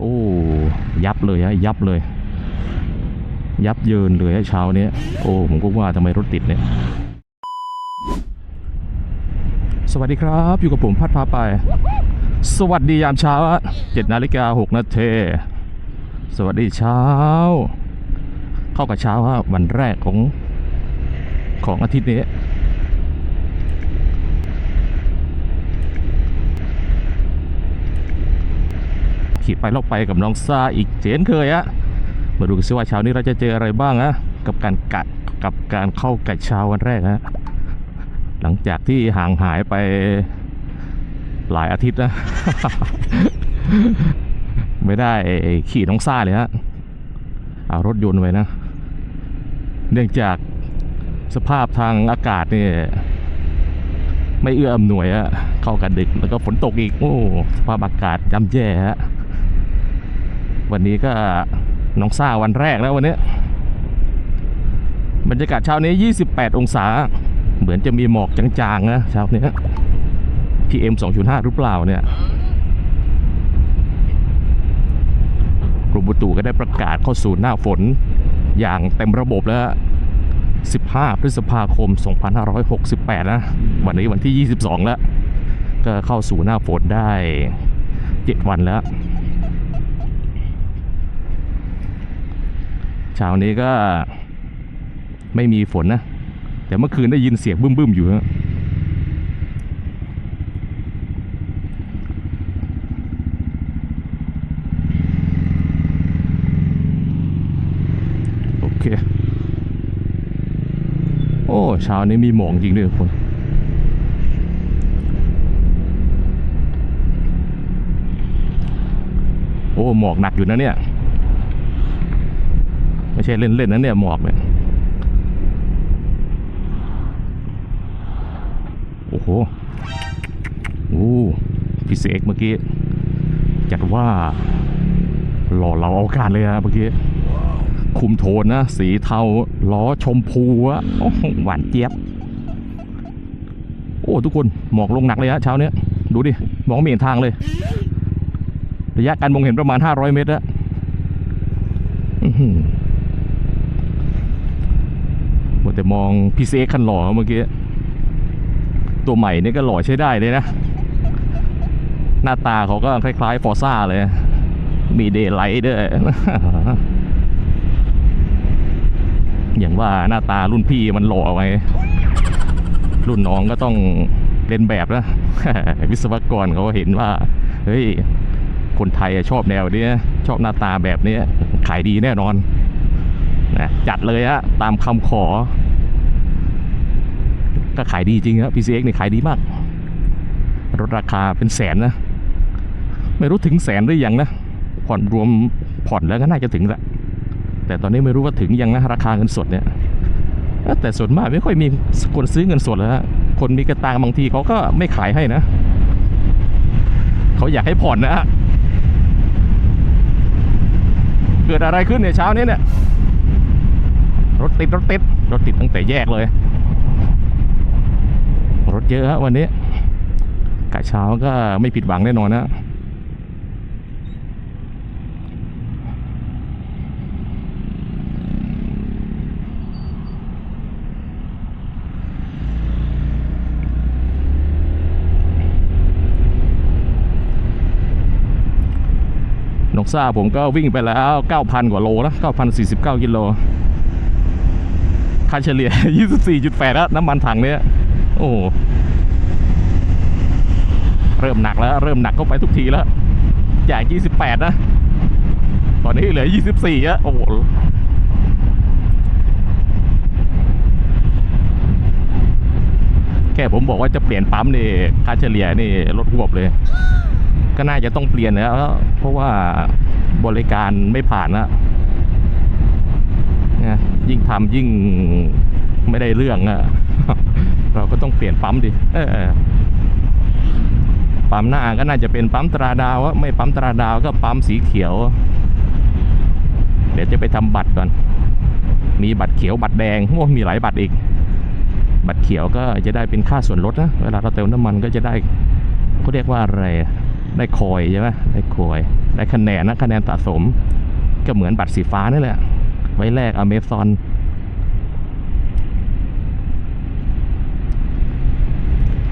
โอ้ยับเลยฮะยับเลย ยับเยินเลยฮะเช้านี้โอ้ผมก็ว่าทำไมรถติดเนี่ยสวัสดีครับ อยู่กับผมพัดพาไป สวัสดียามเช้าเจ็ดนาฬิกาหกนาทีสวัสดีเช้า เข้ากับเช้าวันแรกของของอาทิตย์นี้ ขี่ไปเลาไปกับน้องซาอีกเจนเคยอะมาดูกันสิว่าเช้านี้เราจะเจออะไรบ้างอะกับการกัดกับการเข้ากัดเช้าวันแรกฮะหลังจากที่ห่างหายไปหลายอาทิตย์นะ ไม่ได้ขี่น้องซ่าเลยฮะเอารถยนต์ไว้นะ เนื่องจากสภาพทางอากาศเนี่ยไม่เอื้ออำนวยอะเข้ากันดึกแล้วก็ฝนตกอีก โอ้ สภาพอากาศย่ำแย่ฮะ วันนี้ก็น้องซ่าวันแรกแล้ววันนี้ บรรยากาศเช้านี้ 28 องศา เหมือนจะมีหมอกจางๆนะเช้านี้ PM 2.5หรือเปล่าเนี่ยกรมบุตุก็ได้ประกาศเข้าสู่หน้าฝนอย่างเต็มระบบแล้ว 15 พฤษภาคม 2568 นะ วันนี้วันที่ 22 แล้ว ก็เข้าสู่หน้าฝนได้ 7 วันแล้ว เช้านี้ก็ไม่มีฝนนะ แต่เมื่อคืนได้ยินเสียงบึ้มๆอยู่ฮะโอเค โอ้เช้านี้มีหมอกจริงด้วยทุกคนโอ้หมอกหนักอยู่นะเนี่ย ไม่ใช่เล่นๆนะเนี่ยหมอกเนี่ยโอ้โหโอ้พี่เสกเมื่อกี้จัดว่าหล่อเราเอาการเลยอะเมื่อกี้คุมโทนนะ สีเทาล้อชมพูอะหวานเจี๊ยบ โอ้ทุกคนหมอกลงหนักเลยฮะเช้าเนี้ยดูดิมองไม่เห็นทางเลย ระยะการมองเห็นประมาณ 500 เมตรอะอหือมัว แต่มองพี่เซคันหล่อเมื่อกี้ ตัวใหม่นี่ก็หล่อใช้ได้เลยนะ หน้าตาเขาก็คล้ายๆฟอร์ซ่าเลย มีเดย์ไลท์ด้วย อย่างว่าหน้าตารุ่นพี่มันหล่อไว้ รุ่นน้องก็ต้องเล่นแบบนะวิศวกรเขาเห็นว่า เฮ้ย คนไทยชอบแนวนี้ชอบหน้าตาแบบนี้ขายดีแน่นอนนะจัดเลยฮะตามคำขอ ก็ขายดีจริงครับ PCX นี่ขายดีมาก รถราคาเป็นแสนนะ ไม่รู้ถึงแสนหรือยังนะ ผ่อนรวมผ่อนแล้วก็น่าจะถึงแหละแต่ตอนนี้ไม่รู้ว่าถึงยังนะราคาเงินสดเนี่ยแต่ส่วนมากไม่ค่อยมีคนซื้อเงินสดแล้วคนมีกระตังบางทีเขาก็ไม่ขายให้นะ เขาอยากให้ผ่อนนะเกิดอะไรขึ้นในยเช้านี้เนี่ยรถติดรถติดรถติดตั้งแต่แยกเลย รถเยอะฮะวันนี้กะเช้าก็ไม่ผิดหวังแน่นอนนะนกซ่าผมก็วิ่งไปแล้ว 9,000 กว่าโลนะ9,049 กิโล ค่าเฉลี่ย 24.8แล้วน้ำมันถังเนี้ย โอ้เริ่มหนักแล้ว เริ่มหนักเข้าไปทุกทีแล้วจาก28 นะ ตอนนี้เหลือ 24อะโอ้โหแค่ผมบอกว่าจะเปลี่ยนปั๊มนี่ค่าเฉลี่ยนี่ลดหวบเลย ก็น่าจะต้องเปลี่ยนแล้วเพราะว่าบริการไม่ผ่านนะยิ่งทำยิ่งไม่ได้เรื่องอะ เราก็ต้องเปลี่ยนปั๊มดิเออปั๊มหน้าก็น่าจะเป็นปั๊มตราดาวะไม่ปั๊มตราดาวก็ปั๊มสีเขียว เดี๋ยวจะไปทำบัตรก่อน มีบัตรเขียวบัตรแดงโอ้มีหลายบัตรอีก บัตรเขียวก็จะได้เป็นค่าส่วนลดนะเวลาเราเติมน้ำมันก็จะได้เขาเรียกว่าอะไรได้คอยใช่ไหมได้คอย ได้คะแนนนะ คะแนนสะสม ก็เหมือนบัตรสีฟ้านั่แหละ ไว้แลกอเมซอน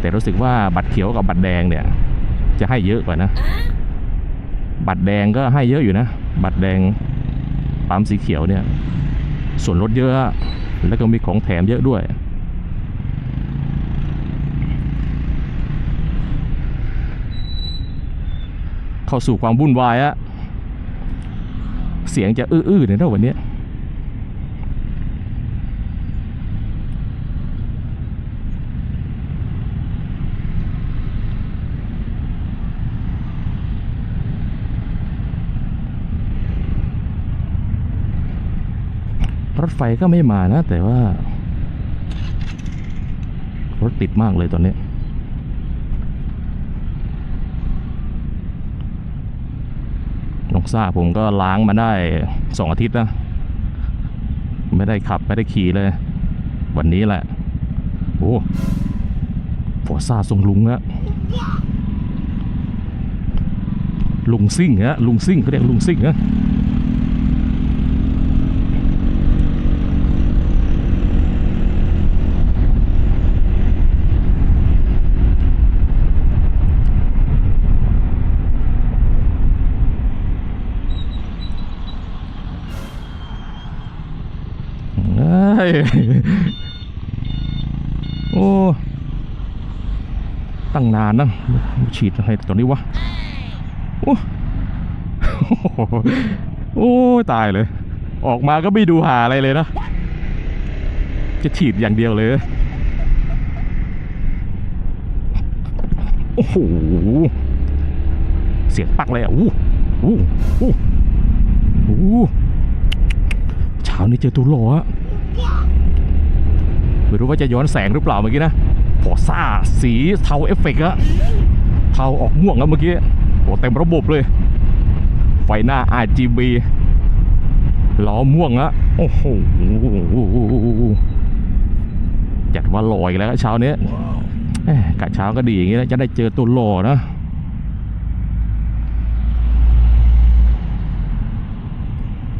แต่รู้สึกว่าบัตรเขียวกับบัตรแดงเนี่ย จะให้เยอะกว่านะ บัตรแดงก็ให้เยอะอยู่นะ บัตรแดงปั๊มสีเขียวเนี่ย ส่วนลดเยอะ แล้วก็มีของแถมเยอะด้วย เข้าสู่ความวุ่นวายอะเสียงจะอื้อๆเนี่ยนะวันเนี้ รถไฟก็ไม่มานะ แต่ว่า รถติดมากเลยตอนนี้น้องซ่าผมก็ล้างมาได้สองอาทิตย์นะ ไม่ได้ขับไม่ได้ขี่เลย วันนี้แหละ โอ้ฟอร์ซ่าทรงลุงอะลุงซิ่งฮะลุงซิ่งเขาเรียกลุงซิ่งฮะเอ้ย โอ้ ตั้งนานนะฉีดอะไรตอนนี้วะ โอ้โอ้ตายเลย ออกมาก็ไม่ดูหาอะไรเลยนะ จะฉีดอย่างเดียวเลย โอ้โห เสียงปักเลยอะอู้อู้อู้อู้เช้านี้เจอตัวหล่ออะ ไม่รู้ว่าจะย้อนแสงหรือเปล่าเมื่อกี้นะพอซ่าสีเทาเอฟเฟกต์อะเทาออกม่วงอะเมื่อกี้โอ้เต็มระบบเลย ไฟหน้า RGB ล้อม่วงอะโอ้โหจัดว่าลออีกแล้วเช้านี้แหม่กะเช้าก็ดีอย่างนี้นะจะได้เจอตัวหล่อนะ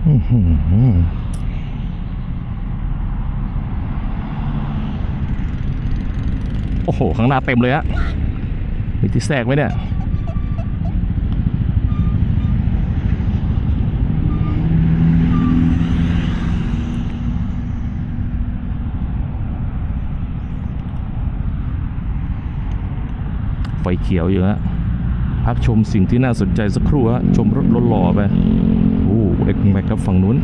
อื้อหือ โอ้โห ข้างหน้าเต็มเลยอะมีที่แทรกไหมเนี่ยไฟเขียวอยู่ฮะพักชมสิ่งที่น่าสนใจสักครู่ฮะชมรถหล่อไปโอ้เอ็กแม็กครับฝั่งนู้น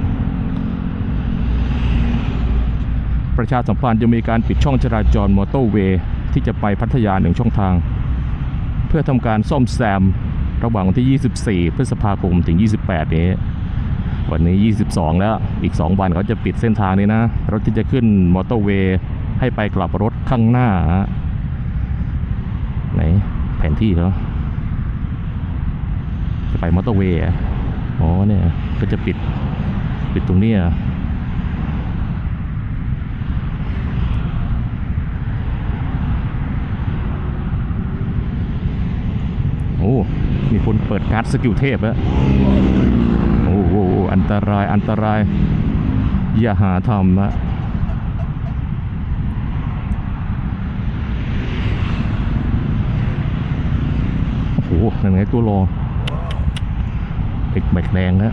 ประชาสัมพันธ์จะมีการปิดช่องจราจรมอเตอร์เวย์ ที่จะไปพัทยาหนึ่งช่องทาง เพื่อทำการซ่อมแซมระหว่างวันที่ 24 พฤษภาคมถึง 28 นี้ วันนี้ 22 แล้วอีก 2 วันเขาจะปิดเส้นทางนี้นะรถที่จะขึ้นมอเตอร์เวย์ให้ไปกลับรถข้างหน้า ไหนแผนที่เขาจะไปมอเตอร์เวย์อ๋อเนี่ยก็จะปิดปิดตรงนี้ยโอ้ มีคนเปิดการ์ดสกิลเทพแล้วโอ้โหอันตรายอันตราย อย่าหาทำนะโอ้โหนั่นไงตัวรอเอกแบกแดงนะ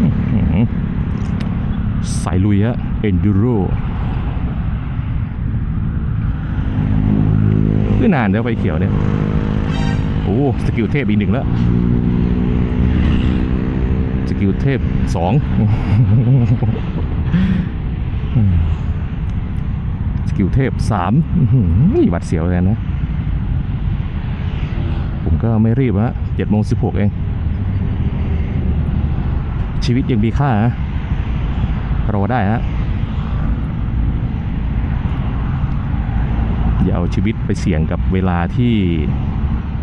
อื้อหือสายลุยฮะเอนดูโรไม่นานแล้วไฟเขียวเนี่ย โอ้ สกิลเทพอีกหนึ่งแล้ว สกิลเทพสองสกิลเทพสามนี่บัดเสียวเลยนะ ผมก็ไม่รีบฮะเจ็ดโมงสิบหกเอง ชีวิตยังมีค่าฮะ โรได้ฮะอย่าเอาชีวิตไปเสี่ยงกับเวลาที่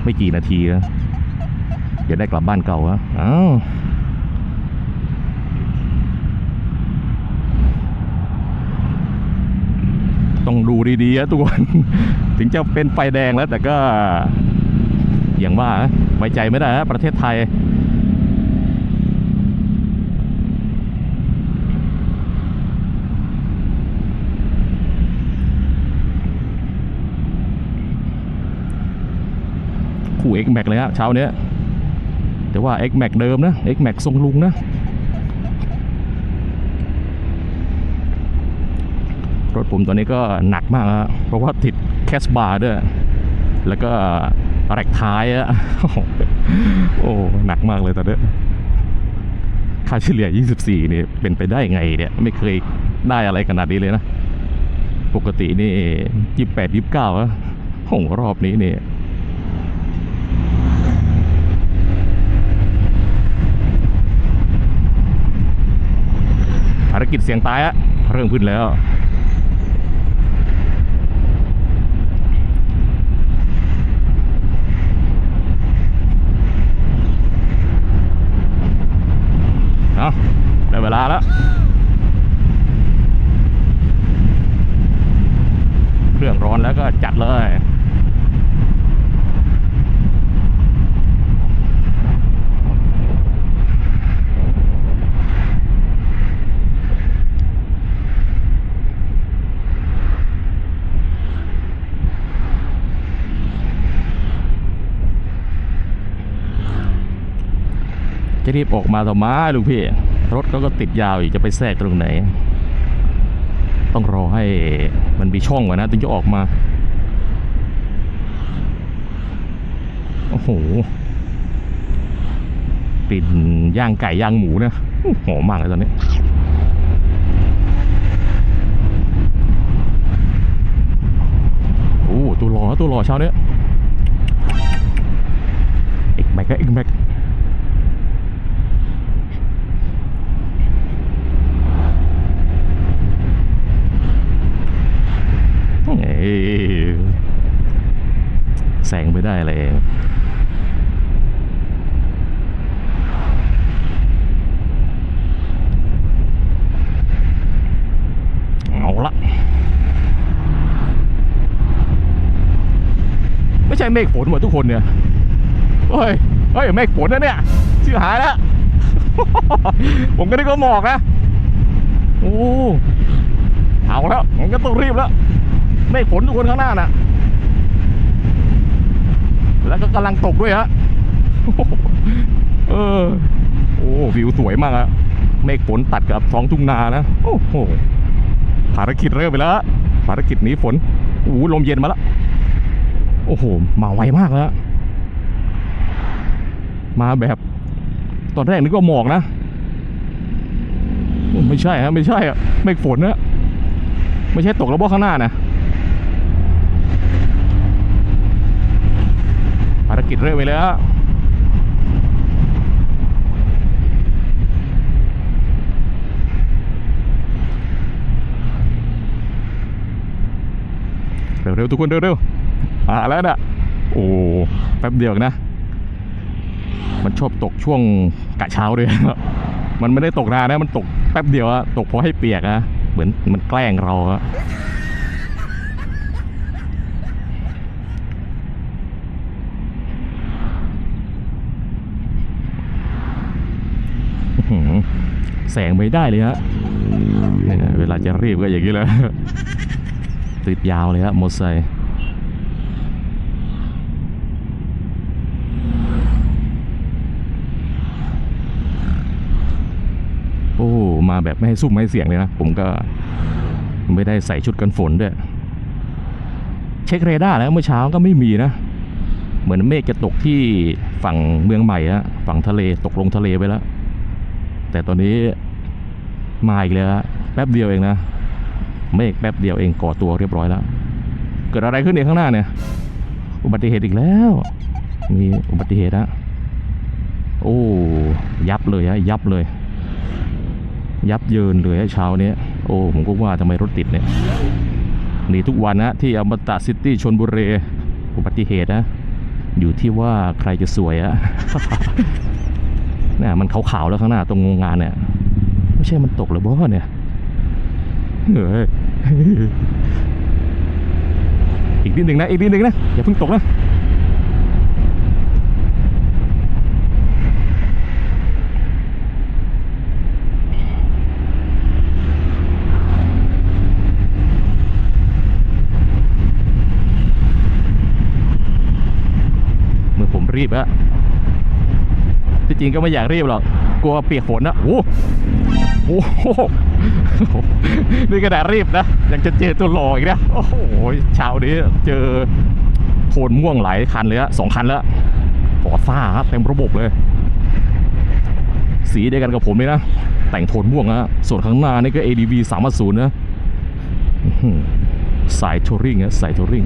ไม่กี่นาทีนะอย่าได้กลับบ้านเก่าฮะอ้าวต้องดูดีๆนะทุกคนถึงจะเป็นไฟแดงแล้วแต่ก็ อย่างว่าไว้ใจไม่ได้ฮะประเทศไทย คู่ X Max เลยฮะเช้าเนี้ยแต่ว่า X Max เดิมนะ X Max ทรงลุงนะ รถผมตัวนี้ก็หนักมากฮะเพราะว่าติดแคสบาร์ด้วย แล้วก็แรกท้ายอะโอ้หนักมากเลยตอนนี้ค่าเฉลี่ย 24นี่เป็นไปได้ไงเนี่ย ไม่เคยได้อะไรขนาดนี้เลยนะ ปกตินี่ 28 29อะโหรอบนี้นี่ภารกิจเสียงตายอะเริ่มขึ้นแล้วเอาได้เวลาแล้วเครื่องร้อนแล้วก็จัดเลย รีบออกมาต่อมาลูกพี่ รถเขาก็ติดยาวอีกจะไปแทรกตรงไหน ต้องรอให้มันมีช่องก่อนนะถึงจะออกมา โอ้โหกลิ่นย่างไก่ย่างหมูเนี่ยหอมมากเลยตอนนี้โอ้ตัวหล่อตัวหล่อเช้าเนี้ยเอกแม็กก็เอกแม็ก เอ้ย แซงไปได้เลยเอาละไม่ใช่เมฆฝนหมดทุกคนเนี่ยเฮ้ยเฮ้ยเมฆฝนนะเนี่ยชื่อหายแล้วผมก็นึกว่าหมอกนะ โอ้ เอาแล้วมันก็ต้องรีบแล้ว เมฆฝนทุกคนข้างหน้าน่ะ แล้วก็กำลังตกด้วยฮะเออโอ้วิวสวยมากอะเมฆฝนตัดกับท้องทุ่งนานะ โอ้โหภารกิจเริ่มไปแล้วภารกิจนี้ฝนโอ้ลมเย็นมาแล้วโอ้โห มาไวมากแล้ว มาแบบ ตอนแรกนึกว่าหมอกนะ ไม่ใช่ฮะไม่ใช่อะเมฆฝนนะไม่ใช่ตกแล้วบ่ข้างหน้านะ เริ่มไปแล้วเร็วๆทุกคนเร็วๆอ่าแล้วนะโอ้แป๊บเดียวนะ มันชอบตกช่วงกะเช้าด้วยมันไม่ได้ตกนานนะ มันตกแป๊บเดียวอะตกเพราะให้เปียกอะเหมือนมันแกล้งเราอะอื้อหือ แสงไม่ได้เลยฮะเวลาจะรีบก็อย่างนี้แหละติดยาวเลยฮะมอเตอร์ไซค์โอ้มาแบบไม่ให้ซุ่มไม่ให้เสียงเลยนะ ผมก็ไม่ได้ใส่ชุดกันฝนด้วย เช็คเรดาร์แล้วเมื่อเช้าก็ไม่มีนะ เหมือนเมฆจะตกที่ฝั่งเมืองใหม่ฮะฝั่งทะเลตกลงทะเลไปแล้ว แต่ตอนนี้มาอีกแล้วฮะแป๊บเดียวเองนะเมฆแป๊บเดียวเองก่อตัวเรียบร้อยแล้ว เกิดอะไรขึ้นเนี่ยข้างหน้าเนี่ย อุบัติเหตุอีกแล้ว มีอุบัติเหตุฮะโอ้ยับเลยฮะยับเลย ยับเยินเลยฮะเช้านี้โอ้ผมก็ว่าทำไมรถติดเนี่ยหนีทุกวันนะที่อมตะซิตี้ชนบุรีอุบัติเหตุนะ อยู่ที่ว่าใครจะสวยอะ เนี่ยมันขาวๆแล้วข้างหน้าตรงงานเนี่ยไม่ใช่มันตกหรือบ่เนี่ยเฮ้ยอีกนิดหนึ่งนะอีกนิดหนึ่งนะอย่าเพิ่งตกนะ ริงก็ไม่อยากรีบหรอก กลัวเปียกฝนนะโอ้โหโอ้โหนี่กระดารีบนะ ยังจะเจอตัวหลออีกนะ โอ้โหเช้านี้เจอโทนม่วงหลายคันเลยอะสองคันแล้วปอซ่าเต็มระบบเลย สีเดียวกันกับผมเลยนะ แต่งโทนม่วงนะส่วนข้างหน้านี่ก็ ADV 3 0นะสายทัวริงนะสายทัวริง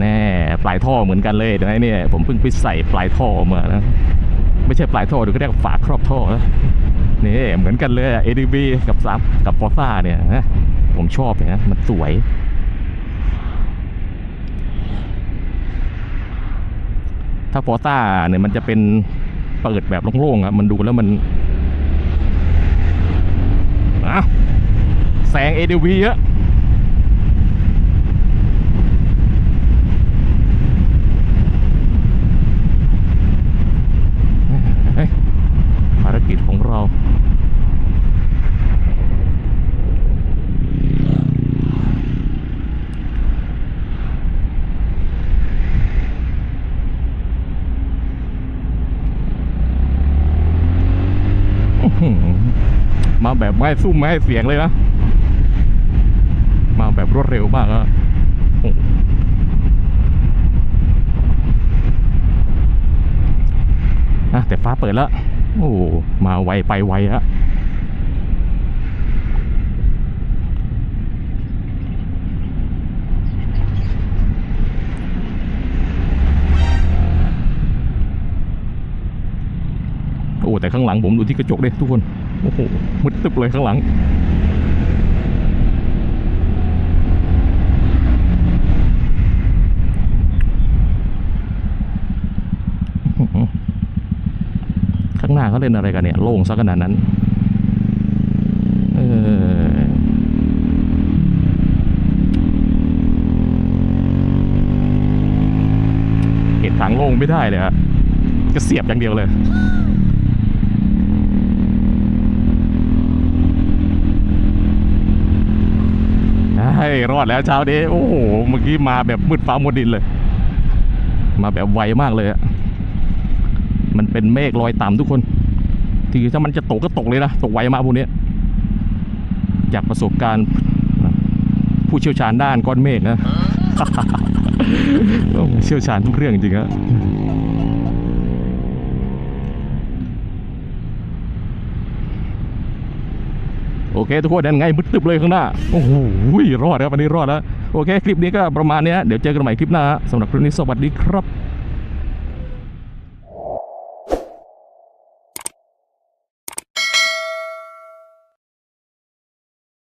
แน่ ปลายท่อเหมือนกันเลยเดี๋ยวไอ้เนี่ย ผมเพิ่งไปใส่ปลายท่อมานะ ไม่ใช่ปลายท่อเดี๋ยวก็เรียกฝาครอบท่อนะนี่เหมือนกันเลยอะ ADV กับสามกับฟอร์ซ่าเนี่ยนะผมชอบเนี่ยนะมันสวย ถ้าฟอร์ซ่าเนี่ยมันจะเป็นเปิดแบบโล่งๆอะมันดูแล้วมันอะแซง ADV เยอะ เฮ้ยภารกิจของเรา อื้อหือมา แบบไม่ให้ซุ่มไม่ให้เสียงเลยนะ มาแบบรวดเร็วมากอะนะแต่ฟ้าเปิดแล้ว โอ้ มาไวไปไวอะ แต่ข้างหลังผมดูที่กระจกเดิทุกคนโอ้โหมืดตึบเลยข้างหลังข้างหน้าเขาเล่นอะไรกันเนี่ยโล่งซะขนาดนั้นเออเห็นทางโล่งไม่ได้เลยฮะก็เสียบอย่างเดียวเลย ให้ รอดแล้วเช้านี้โอ้โหเมื่อกี้มาแบบมืดฟ้ามัวดินเลย มาแบบไวมากเลยอะมันเป็นเมฆลอยต่ำทุกคนทีถ้ามันจะตกก็ตกเลยนะตกไวมากพวกนี้จากประสบการณ์ผู้เชี่ยวชาญด้านก้อนเมฆนะโอ้เชี่ยวชาญทุกเรื่องจริงๆฮะ โอเค ทุกคนนั่นไงมืดตึบเลยข้างหน้า โอ้โหรอดครับวันนี้รอดแล้ว โอเค คลิปนี้ก็ประมาณเนี้ยเดี๋ยวเจอกันใหม่คลิปหน้าสำหรับคลิปนี้สวัสดีครับ